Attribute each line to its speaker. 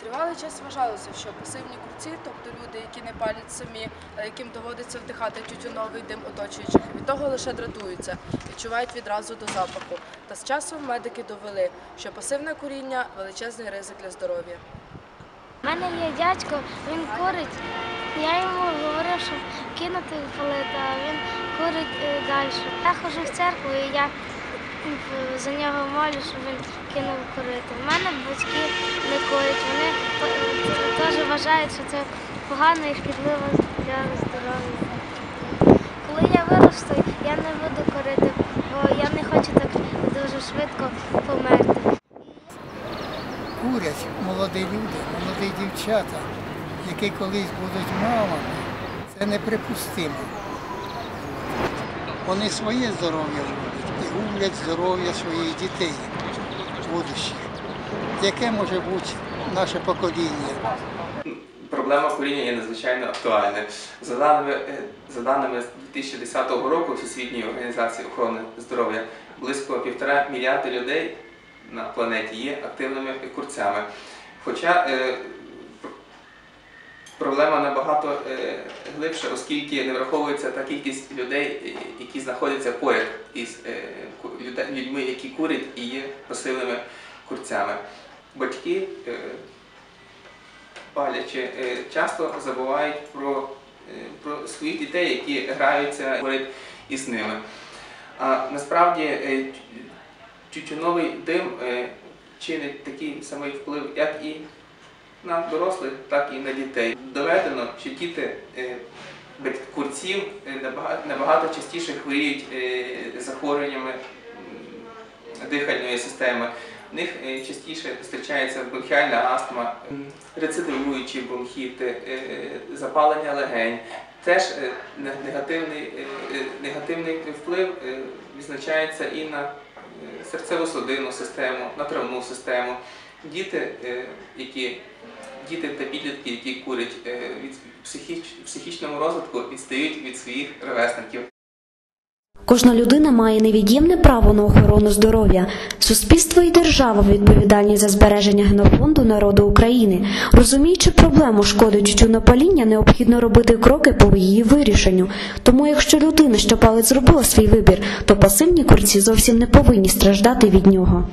Speaker 1: Тривалий час вважалося, що пасивні курці, тобто люди, які не палять самі, а яким доводиться вдихати тютюновий дим оточуючих, від того лише дратуються, відчувають відразу до запаху. Та з часом медики довели, що пасивне куріння величезний ризик для здоров'я.
Speaker 2: У мене є дядько, він курить. Я йому говорив, щоб кинути палити, а він курить е, далі. Я ходжу в церкву і я за нього молю, щоб він кинув курити. У мене батьки не курять, вважають, що це погано і шкідливо для здоров'я. Коли я виросту, я не буду курити, бо я не хочу так дуже швидко померти.
Speaker 3: курять молоді люди, молоді дівчата, які колись будуть мамами, це неприпустимо. Вони своє здоров'я гублять і гублять здоров'я своїх дітей будущих. Яке може бути наше покоління?
Speaker 4: Проблема куріння є надзвичайно актуальною. За даними, е, за даними 2010 року Всесвітньої організації охорони здоров'я, близько півтора мільярда людей на планеті є активними курцями. Хоча е, проблема набагато е, глибша, оскільки не враховується та кількість людей, е, які знаходяться поряд із е, людьми, які курять і є пасивними курцями. Батьки е, палячи, е, часто забувають про, е, про своїх дітей, які граються поряд із ними. А насправді тютюновий дим чинить такий самий вплив, як і на дорослих, так і на дітей. Доведено, що діти курців набагато, частіше хворіють захворюваннями дихальної системи. В них е, частіше зустрічається бронхіальна астма, рецидивуючі бронхіти, е, запалення легень. Теж е, негативний, е, е, негативний вплив е, відзначається і на е, серцево-судинну систему, на травну систему. Діти, е, які діти та підлітки, які курять е, від психіч, психічному розвитку, відстають від своїх ровесників.
Speaker 5: Кожна людина має невід'ємне право на охорону здоров'я. Суспільство і держава відповідальні за збереження генофонду народу України. Розуміючи проблему шкоди тютюнопаління, необхідно робити кроки по її вирішенню. Тому, якщо людина, що палець зробила свій вибір, то пасивні курці зовсім не повинні страждати від нього.